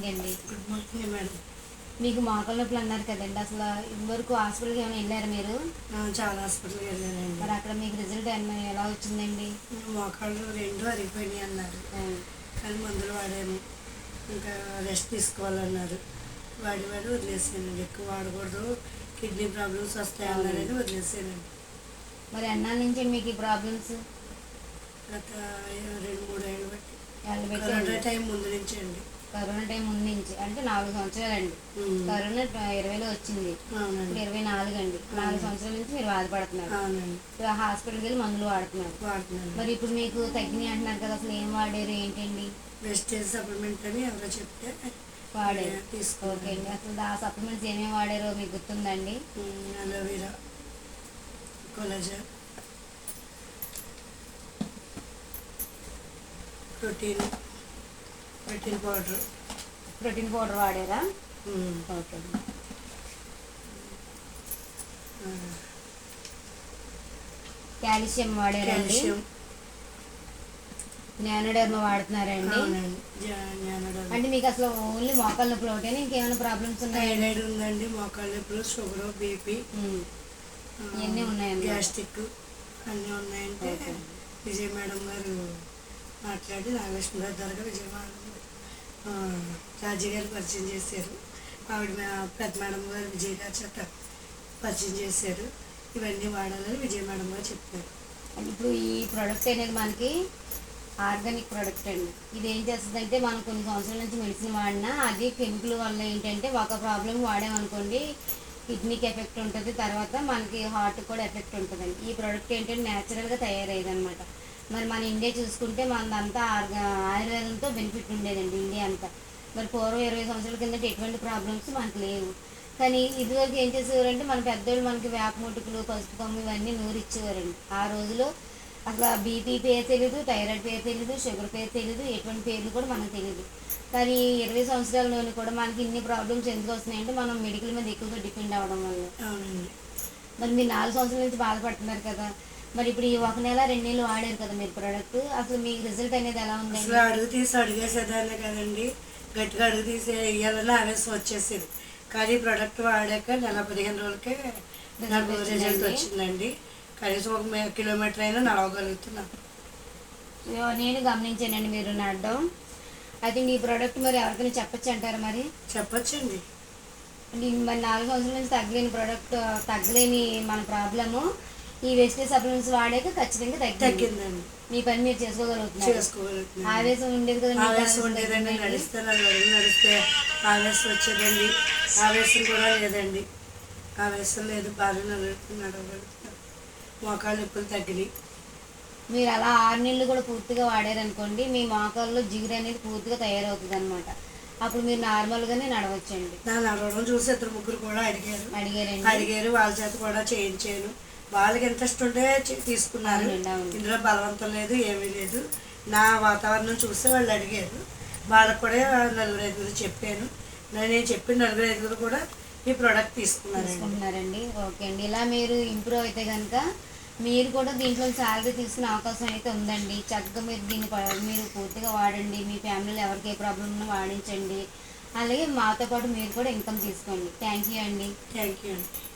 Morning అండి good morning madam మీకు మోకాళ్ళ నొప్పులు అన్నారు కదండి అసలు ఇదివరకు హాస్పిటల్కి ఏమైనా వెళ్ళారు మీరు? చాలా హాస్పిటల్కి వెళ్ళానండి. మరి అక్కడ మీకు రిజల్ట్ ఏమైనా ఎలా వచ్చిందండి? మోకాళ్ళు రెండు అరిగిపోయినాయి అన్నారు. కానీ మందులు వాడాను. ఇంకా రెస్ట్ తీసుకోవాలన్నారు. వాడి వాడి వదిలేసానండి. ఎక్కువ వాడకూడదు. కిడ్నీ ప్రాబ్లమ్స్ వస్తాయి అన్నారని వదిలేసానండి. మరి ఎన్నాళ్ళ నుంచి మీకు ఈ ప్రాబ్లమ్స్ గత రెండు మూడు ఏళ్ళు బట్టి కరోనా టైం ముందు నుంచి కరోనా టైం ముందు నుంచి అంటే నాలుగు సంవత్సరాలండి ఉమ్. కరోనా ఇరవైలో వచ్చింది. ఇప్పుడు ఇరవై నాలుగు అండి. నాలుగు సంవత్సరాల నుంచి మీరు బాధపడుతున్నారు. హాస్పిటల్కి వెళ్ళి మందులు వాడుతున్నారు. మరి ఇప్పుడు మీకు తగ్గినాయి అంటున్నారు కదా అసలు ఏం వాడారు ఏంటండి? వెస్టేజ్ సప్లిమెంట్ అని ఎవరో చెప్తే వాడారు. అండి. అసలు ఆ సప్లిమెంట్స్ ఏమేమి వాడారో మీకు గుర్తుందండి? Aloe vera protein protein powder protein powder వాడారా? Okay. Calcium వాడారండి. జ్ఞానడర్మ వాడుతున్నారండి. అంటే మీకు అసలు ఓన్లీ మోకాళ్ళ నొప్పులు ఒకటేనా? ఇంకేమైనా ప్రాబ్లమ్స్ ఉన్నాయా? థైరాయిడ్ ఉందండి మోకాళ్ళ నొప్పులు షుగర్ బీపీ. ఇవన్నీ ఉన్నాయండి. గ్యాస్ట్రిక్ అన్నీ ఉన్నాయంటే. విజయ మేడం గారు మాట్లాడి నాగలక్ష్మి గారి ద్వారా విజయ రాజీ గారు పరిచయం చేశారు. ఆవిడ పెద్ద మేడం గారు విజయ్ గారు చేత పరిచయం చేశారు. ఇవన్నీ వాడాలని విజయ మేడం గారు చెప్పారు. ఇప్పుడు ఈ ప్రోడక్ట్ అనేది మనకి ఆర్గానిక్ ప్రోడక్ట్ అండి. ఇది ఏం చేస్తుందంటే మనం కొన్ని సంవత్సరాల నుంచి మెడిసిన్ వాడినా అది కెమికల్ వల్ల ఏంటంటే ఒక ప్రాబ్లం వాడామనుకోండి కిడ్నీకి ఎఫెక్ట్ ఉంటుంది తర్వాత మనకి హార్ట్ కూడా ఎఫెక్ట్ ఉంటుందండి. ఈ ప్రోడక్ట్ ఏంటంటే న్యాచురల్గా తయారయ్యేది అనమాట మరి మన ఇండియా చూసుకుంటే మనదంతా ఆయుర్వేదంతో బెనిఫిట్ ఉండేదండి ఇండియా అంతా. మరి పూర్వం ఇరవై సంవత్సరాల కిందట ఎటువంటి ప్రాబ్లమ్స్ మనకు లేవు. కానీ ఇదివరకు ఏం చేసేవారంటే మన పెద్దోళ్ళు మనకి వేప ముటుకులు పసుపు కొమ్ము ఇవన్నీ నూరు ఇచ్చేవారండి ఆ రోజులో అసలు బీపీ పేరు తెలియదు థైరాయిడ్ పేరు తెలియదు షుగర్ పేరు తెలియదు ఎటువంటి పేర్లు కూడా మనకు తెలియదు కానీ ఇరవై సంవత్సరాల్లోని కూడా మనకి ఇన్ని ప్రాబ్లమ్స్ ఎందుకు వస్తున్నాయంటే మనం మెడికల్ మీద ఎక్కువగా డిపెండ్ అవ్వడం వల్ల. మరి మీరు నాలుగు సంవత్సరాల నుంచి బాధపడుతున్నారు కదా మరి ఇప్పుడు ఈ ఒక నెల రెండు నెలలు వాడారు కదా మీరు ప్రోడక్ట్ అసలు మీ రిజల్ట్ అనేది ఎలా ఉందండి? అసలు అడుగు తీసి అడిగేసేదాన్ని కదండి. గట్టిగా అడుగు తీసి వేయాలని ఆవేశం వచ్చేసేది. కానీ ప్రోడక్ట్ వాడాక నెల పదిహేను రోజులకే నాకు. రిజల్ట్ వచ్చిందండి. కనీసం ఒక కిలోమీటర్ అయినా నడవగలుగుతున్నాను ఇదిగో నేను గమనించానండి మీరు నడడం. అయితే మీ ప్రోడక్ట్ మరి ఎవరికైనా చెప్పచ్చు అంటారు మరి? చెప్పొచ్చండి. ఈ మరి నాలుగు సంవత్సరాల నుంచి తగ్గలేని ప్రోడక్ట్ తగ్గలేని మన ప్రాబ్లము ఈ వెస్టేజ్ సప్లిమెంట్స్ వాడాక ఖచ్చితంగా తగ్గింది. తగ్గిందండి. మీ పని మీరు చేసుకోగలుగుతున్నారు. చేసుకోగలుగుతున్నాను. ఆవేశం ఉండేది కదా ఆవేశం ఉండేదండి. నడిస్తే నడిస్తే ఆవేశం వచ్చేదండి. ఆవేశం కూడా లేదండి. ఆవేశం లేదు బాగా నడుస్తూ నడవగలుగుతున్నాను మోకాలు నొప్పులు తగ్గినాయి. మీరు అలా ఆరు నెలలు కూడా పూర్తిగా వాడారనుకోండి మీ మోకాల్లో జిగురు అనేది పూర్తిగా తయారవుతుంది అనమాట అప్పుడు మీరు నార్మల్గానే నడవచ్చండి. నడవడం చూసి ఇద్దరు ముగ్గురు కూడా అడిగారు. అడిగారండి. అడిగారు వాళ్ళ చేత కూడా చేయించాను. వాళ్ళకి ఇంట్రెస్ట్ ఉంటే తీసుకున్నారు. ఇందులో బలవంతం లేదు ఏమీ లేదు. నా వాతావరణం చూస్తే వాళ్ళు అడిగారు. వాళ్ళకు కూడా నలుగురు ఐదుగురు చెప్పాను. నేను చెప్పిన నలుగురు ఐదుగురు కూడా ఈ ప్రోడక్ట్ తీసుకున్నారండి. తీసుకుంటున్నారండి. ఓకే అండి. ఇలా మీరు ఇంప్రూవ్ అయితే కనుక మీరు కూడా దీంట్లో శాలరీ తీసుకునే అవకాశం అయితే ఉందండి. చక్కగా మీరు దీన్ని మీరు పూర్తిగా వాడండి. మీ ఫ్యామిలీలో ఎవరికి ఏ ప్రాబ్లం ఉన్నా వాడించండి. అలాగే మాతో పాటు మీరు కూడా ఇన్కమ్ తీసుకోండి. థ్యాంక్ యూ అండి. థ్యాంక్ యూ అండి.